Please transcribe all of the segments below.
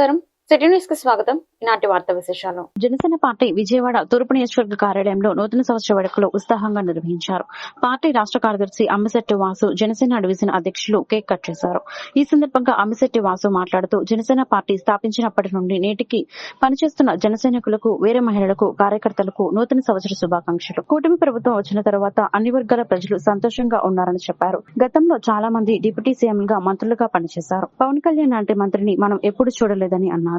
నమస్కారం సిటీ న్యూస్కి స్వాగతం. ఈనాటి విశేషాలు. జనసేన పార్టీ విజయవాడ తూర్పు నియోజకవర్గ కార్యాలయంలో నూతన సంవత్సర వేడుకలు ఉత్సాహంగా నిర్వహించారు. పార్టీ రాష్ట్ర కార్యదర్శి అమ్మిశెట్టి వాసు జనసేన డివిజన్ అధ్యక్షులు కేక్ కట్ చేశారు. ఈ సందర్భంగా అమ్మిశెట్టి వాసు మాట్లాడుతూ జనసేన పార్టీ స్థాపించినప్పటి నుండి నేటికి పనిచేస్తున్న జనసైనికులకు వేరే మహిళలకు కార్యకర్తలకు నూతన సంవత్సర శుభాకాంక్షలు. కూటమి ప్రభుత్వం వచ్చిన తర్వాత అన్ని వర్గాల ప్రజలు సంతోషంగా ఉన్నారని చెప్పారు. గతంలో చాలా మంది డిప్యూటీ సీఎంలుగా మంత్రులుగా పనిచేశారు. పవన్ కళ్యాణ్ లాంటి మంత్రిని మనం ఎప్పుడు చూడలేదని అన్నారు.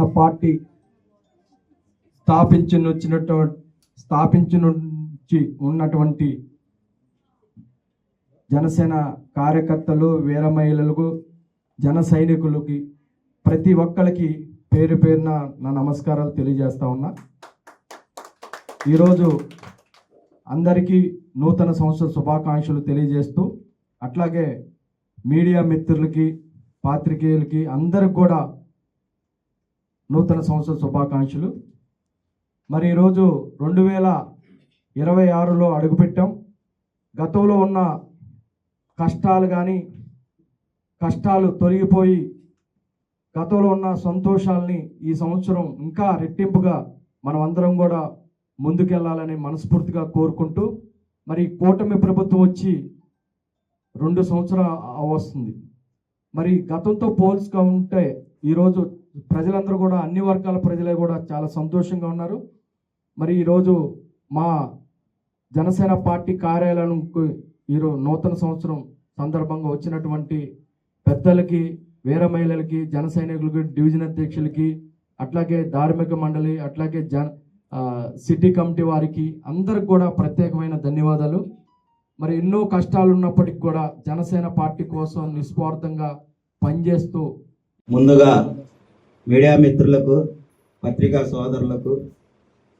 పార్టీ స్థాపించిన స్థాపించనుంచి ఉన్నటువంటి జనసేన కార్యకర్తలు వీర మహిళలకు జన సైనికులకి ప్రతి ఒక్కరికి పేరు పేరున నా నమస్కారాలు తెలియజేస్తా ఉన్నా. ఈరోజు అందరికీ నూతన సంవత్సర శుభాకాంక్షలు తెలియజేస్తూ అట్లాగే మీడియా మిత్రులకి పాత్రికేయులకి అందరికి కూడా నూతన సంవత్సర శుభాకాంక్షలు. మరి ఈరోజు రెండు వేల ఇరవై ఆరులో అడుగుపెట్టాం. గతంలో ఉన్న కష్టాలు కానీ కష్టాలు తొలగిపోయి గతంలో ఉన్న సంతోషాలని ఈ సంవత్సరం ఇంకా రెట్టింపుగా మనం అందరం కూడా ముందుకెళ్ళాలని మనస్ఫూర్తిగా కోరుకుంటూ మరి కూటమి ప్రభుత్వం వచ్చి రెండు సంవత్సరాలు వస్తుంది. మరి గతంతో పోల్చుగా ఉంటే ఈరోజు ప్రజలందరూ కూడా అన్ని వర్గాల ప్రజలే కూడా చాలా సంతోషంగా ఉన్నారు. మరి ఈరోజు మా జనసేన పార్టీ కార్యాలయానికి ఈరోజు నూతన సంవత్సరం సందర్భంగా వచ్చినటువంటి పెద్దలకి వీర మహిళలకి జన సైనికులకి డివిజన్ అధ్యక్షులకి అట్లాగే ధార్మిక మండలి అట్లాగే జన సిటీ కమిటీ వారికి అందరికి కూడా ప్రత్యేకమైన ధన్యవాదాలు. మరి ఎన్నో కష్టాలు ఉన్నప్పటికీ కూడా జనసేన పార్టీ కోసం నిస్వార్థంగా పనిచేస్తూ ముందుగా మీడియా మిత్రులకు పత్రికా సోదరులకు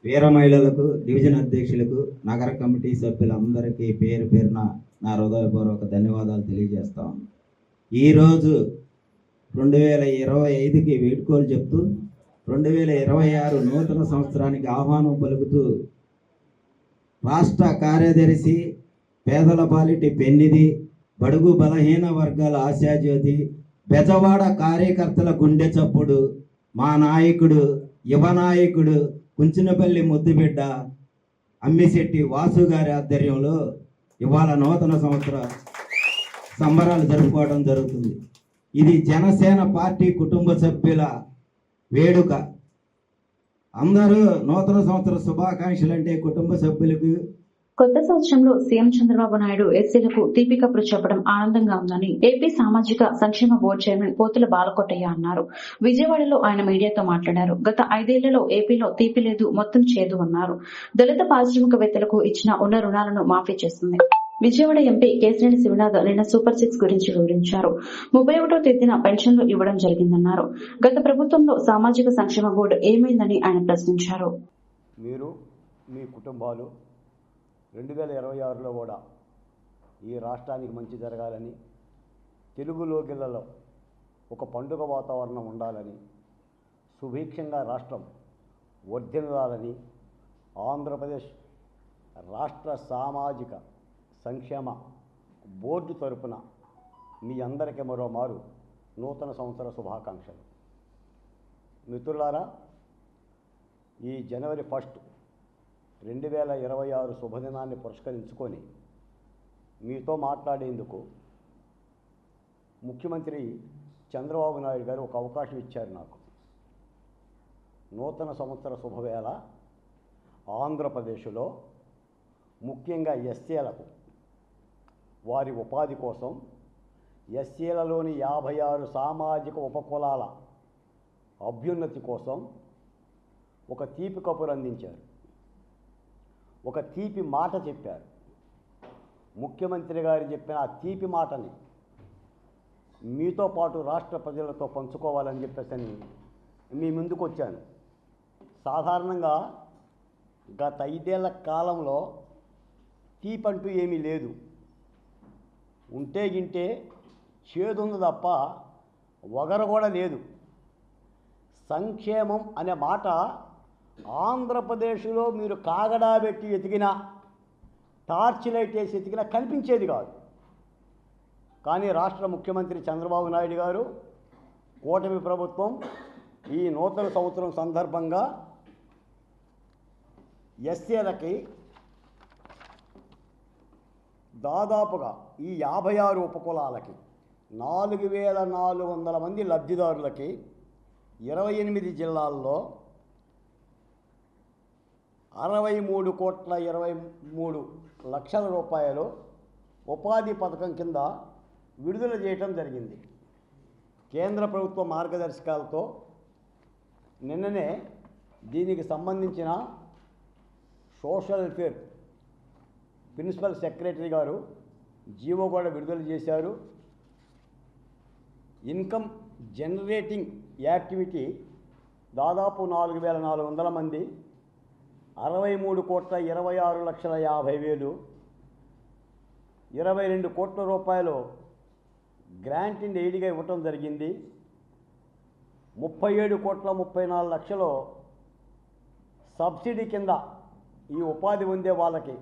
వీర మహిళలకు డివిజన్ అధ్యక్షులకు నగర కమిటీ సభ్యులందరికీ పేరు పేరున నా హృదయపూర్వక ధన్యవాదాలు తెలియజేస్తాను ఈరోజు రెండు వేల ఇరవై ఐదుకి వేడుకోలు చెప్తూ రెండు వేల ఇరవై ఆరు నూతన సంవత్సరానికి ఆహ్వానం పలుకుతూ రాష్ట్ర కార్యదర్శి పేదల పాలిటి పెన్నిది బడుగు బలహీన వర్గాల ఆశాజ్యోతి బెజవాడ కార్యకర్తల గుండె చప్పుడు మా నాయకుడు యువ నాయకుడు కుంచినపల్లి ముద్దుబిడ్డ అమ్మిశెట్టి వాసు గారి ఆధ్వర్యంలో ఇవాళ నూతన సంవత్సర సంబరాలు జరుపుకోవడం జరుగుతుంది. ఇది జనసేన పార్టీ కుటుంబ సభ్యుల వేడుక. అందరూ నూతన సంవత్సర శుభాకాంక్షలు అంటే కుటుంబ సభ్యులకు కొత్త సంవత్సరంలో సీఎం చంద్రబాబు నాయుడు ఎస్సీలకు తీపి కబురు చెప్పడం ఆనందంగా ఉందని ఏపీ సామాజిక సంక్షేమ బోర్డు చైర్మన్ పోతుల బాలకోటయ్య అన్నారు. విజయవాడలో ఆయన మీడియాతో మాట్లాడారు. గత ఐదేళ్ళలో ఏపీలో తీపి లేదు మొత్తం చేదు అన్నారు. దళిత పారిశ్రామికవేత్తలకు ఇచ్చిన ఉన్న రుణాలను మాఫీ చేసింది. విజయవాడ ఎంపీ కేసినేని శివనాథ్ నిన్న సూపర్ సిక్స్ గురించి వివరించారు. ముప్పై ఒకటో తేదీన పెన్షన్లు ఇవ్వడం జరిగిందన్నారు. గత ప్రభుత్వంలో సామాజిక సంక్షేమ బోర్డు ఏమైందని ఆయన ప్రశ్నించారు. మీరు మీ కుటుంబాలు రెండు వేల ఇరవై ఆరులో కూడా ఈ రాష్ట్రానికి మంచి జరగాలని తెలుగు లోగిళ్ళలో ఒక పండుగ వాతావరణం ఉండాలని సుభిక్షంగా రాష్ట్రం వర్ధిల్లాలని ఆంధ్రప్రదేశ్ రాష్ట్ర సామాజిక సంక్షేమ బోర్డు తరపున మీ అందరికీ మరోమారు నూతన సంవత్సర శుభాకాంక్షలు. మిత్రులారా ఈ జనవరి ఫస్ట్ రెండు వేల ఇరవై ఆరు శుభదినాన్ని పురస్కరించుకొని మీతో మాట్లాడేందుకు ముఖ్యమంత్రి చంద్రబాబు నాయుడు గారు ఒక అవకాశం ఇచ్చారు నాకు. నూతన సంవత్సర శుభవేళ ఆంధ్రప్రదేశ్లో ముఖ్యంగా ఎస్సీలకు వారి ఉపాధి కోసం ఎస్సీలలోని యాభై ఆరు సామాజిక ఉపకులాల అభ్యున్నతి కోసం ఒక తీపి కబురు అందించారు. ఒక తీపి మాట చెప్పారు. ముఖ్యమంత్రి గారు చెప్పిన ఆ తీపి మాటని మీతో పాటు రాష్ట్ర ప్రజలతో పంచుకోవాలని చెప్పేసి అని మీ ముందుకు వచ్చాను. సాధారణంగా గత ఐదేళ్ళ కాలంలో తీపంటూ ఏమీ లేదు. ఉంటే గింటే చేదుంది తప్ప వగర కూడా లేదు. సంక్షేమం అనే మాట ఆంధ్రప్రదేశ్లో మీరు కాగడా పెట్టి ఎతికినా టార్చ్ లైట్ వేసి ఎతికినా కనిపించేది కాదు. కానీ రాష్ట్ర ముఖ్యమంత్రి చంద్రబాబు నాయుడు గారు కూటమి ప్రభుత్వం ఈ నూతన సంవత్సరం సందర్భంగా ఎస్సీలకి దాదాపుగా ఈ యాభై ఆరు ఉపకులాలకి నాలుగు వేల నాలుగు వందల మంది లబ్ధిదారులకి ఇరవై ఎనిమిది జిల్లాల్లో అరవై మూడు కోట్ల ఇరవై మూడు లక్షల రూపాయలు ఉపాధి పథకం కింద విడుదల చేయటం జరిగింది. కేంద్ర ప్రభుత్వ మార్గదర్శకాలతో నిన్ననే దీనికి సంబంధించిన సోషల్ వెల్ఫేర్ ప్రిన్సిపల్ సెక్రటరీ గారు జీవో కూడా విడుదల చేశారు. ఇన్కమ్ జనరేటింగ్ యాక్టివిటీ దాదాపు నాలుగు వేల నాలుగు వందల మంది అరవై మూడు కోట్ల ఇరవై ఆరు లక్షల యాభై వేలు ఇరవై రెండు కోట్ల రూపాయలు గ్రాంట్ ఇన్ ఎయిడ్గా ఇవ్వటం జరిగింది. ముప్పై ఏడు కోట్ల ముప్పై నాలుగు లక్షలు సబ్సిడీ కింద ఈ ఉపాధి పొందే వాళ్ళకి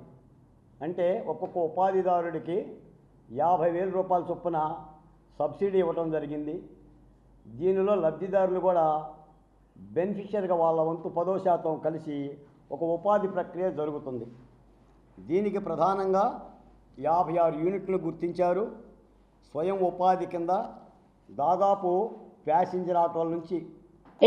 అంటే ఒక్కొక్క ఉపాధిదారుడికి యాభై వేల రూపాయల చొప్పున సబ్సిడీ ఇవ్వటం జరిగింది. దీనిలో లబ్ధిదారులు కూడా బెనిఫిషియర్గా వాళ్ళ వంతు పదో శాతం కలిసి ఒక ఉపాధి ప్రక్రియ జరుగుతుంది. దీనికి ప్రధానంగా యాభై ఆరు యూనిట్లు గుర్తించారు. స్వయం ఉపాధి కింద దాదాపు ప్యాసింజర్ ఆటోల నుంచి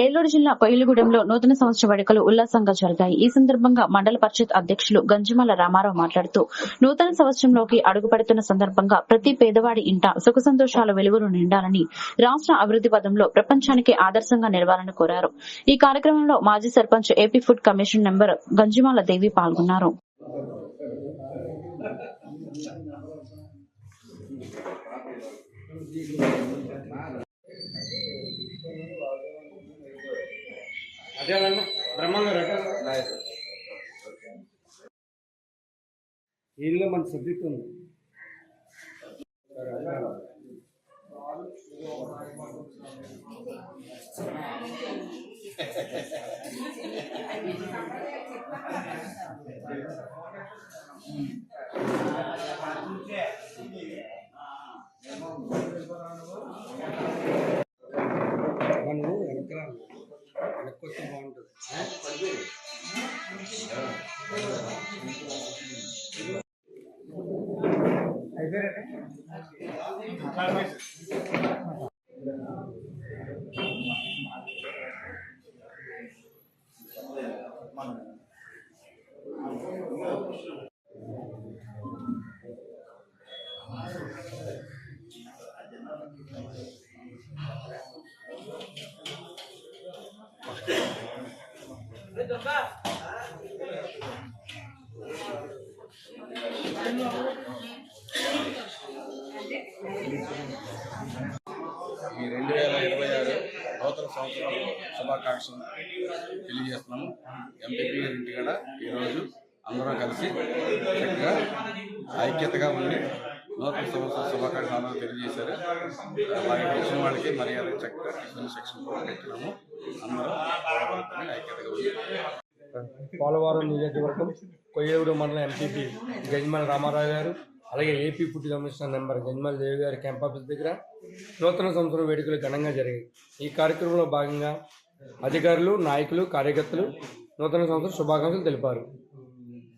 ఏలూరు జిల్లా కొయిలగూడెంలో నూతన సంవత్సర వేడుకలు ఉల్లాసంగా జరిగాయి. ఈ సందర్భంగా మండల పరిషత్ అధ్యక్షులు గంజిమల రామారావు మాట్లాడుతూ నూతన సంవత్సరంలోకి అడుగుపెడుతున్న సందర్భంగా ప్రతి పేదవాడి ఇంట సుఖ సంతోషాల వెలుగులు నిండాలని రాష్ట్ర అభివృద్ది పదంలో ప్రపంచానికి ఆదర్శంగా నిలవాలని కోరారు. ఈ కార్యక్రమంలో మాజీ sarpanch A P food commission number Ganjumala Devi పాల్గొన్నారు. దీనిలో మన సబ్జెక్ట్ ఉంది. మనం ఈ నూతన సంవత్సరం శుభాకాంక్షలు తెలియజేస్తున్నాము. ఎంపీపీ గారి కూడా ఈరోజు అందరం కలిసి చక్కగా ఐక్యతగా ఉండి నూతన సంవత్సర శుభాకాంక్షలు తెలియజేశారు. అలాగే వచ్చిన వాళ్ళకి మర్యాద చక్కగా టిఫిన్ సెక్షన్ కూడా పెట్టినాము. అందరూ ఐక్యతగా ఉంది పోలవరం నియోజకవర్గం కొయ్యూరు మండలం ఎంపీపీ గజమల్ రామారావు గారు అలాగే A P food commissioner number Gajamal Devi గారి క్యాంప్ ఆఫీస్ దగ్గర నూతన సంవత్సరం వేడుకలు ఘనంగా జరిగాయి. ఈ కార్యక్రమంలో భాగంగా అధికారులు నాయకులు కార్యకర్తలు నూతన సంవత్సరం శుభాకాంక్షలు తెలిపారు.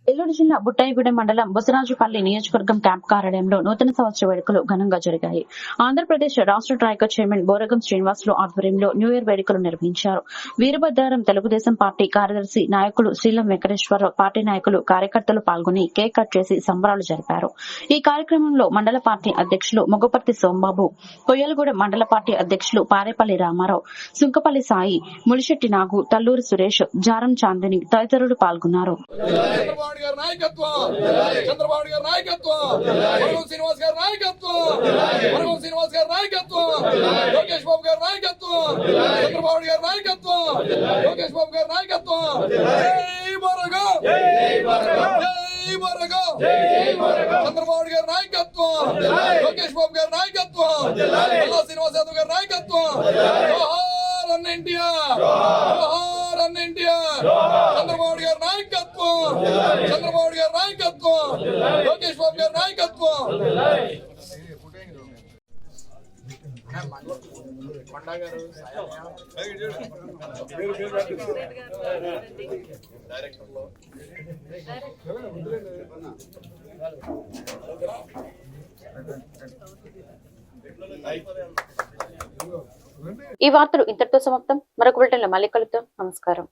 నెల్లూరు జిల్లా బుట్టాయిగూడెం మండలం బుసరాజుపల్లి నియోజకవర్గం క్యాంప్ కార్యాలయంలో నూతన సంవత్సర వేడుకలు ఘనంగా జరిగాయి. ఆంధ్రప్రదేశ్ రాష్ట్ర ట్రాయక చైర్మన్ బోరగం శ్రీనివాసులు ఆధ్వర్యంలో న్యూ ఇయర్ వేడుకలు నిర్వహించారు. వీరభద్రారం తెలుగుదేశం పార్టీ కార్యదర్శి నాయకులు శ్రీలం వెంకటేశ్వరరావు పార్టీ నాయకులు కార్యకర్తలు పాల్గొని కేక్ కట్ చేసి సంబరాలు జరిపారు. ఈ కార్యక్రమంలో మండల పార్టీ అధ్యక్షులు మొగపర్తి సోంబాబు కొయ్యలగూడెం మండల పార్టీ అధ్యక్షులు పారేపల్లి రామారావు సుంకపల్లి సాయి ములిశెట్టి నాగు తల్లూరు సురేష్ జారం చాందిని తదితరులు పాల్గొన్నారు. చంద్రబాబు గారి నాయకత్వం చంద్రబాబు గారి నాయకత్వం వరగం శ్రీనివాస్ గారి నాయకత్వం వరగం శ్రీనివాస్ గారి నాయకత్వం లోకేష్ బాబు గారి నాయకత్వం చంద్రబాబు గారి నాయకత్వం లోకేష్ బాబు గారి నాయకత్వం జై వరగం జై వరగం చంద్రబాబు గారి నాయకత్వం లోకేష్ బాబు గారి నాయకత్వం మల్లా శ్రీనివాస్ యాదవ్ గారి నాయకత్వం జోహార్ అన్న ఎన్టీఆర్ జోహార్ అన్న ఎన్టీఆర్ చంద్రబాబు గారి నాయకత్వం చంద్రబాబు గారి నాయకత్వం. లోకేష్ బాబు గారి నాయకత్వం. ఈ వార్తలు ఇంతటితో సమాప్తం. మరొక బులెటిన్లో మళ్ళీ కలుద్దాం. నమస్కారం.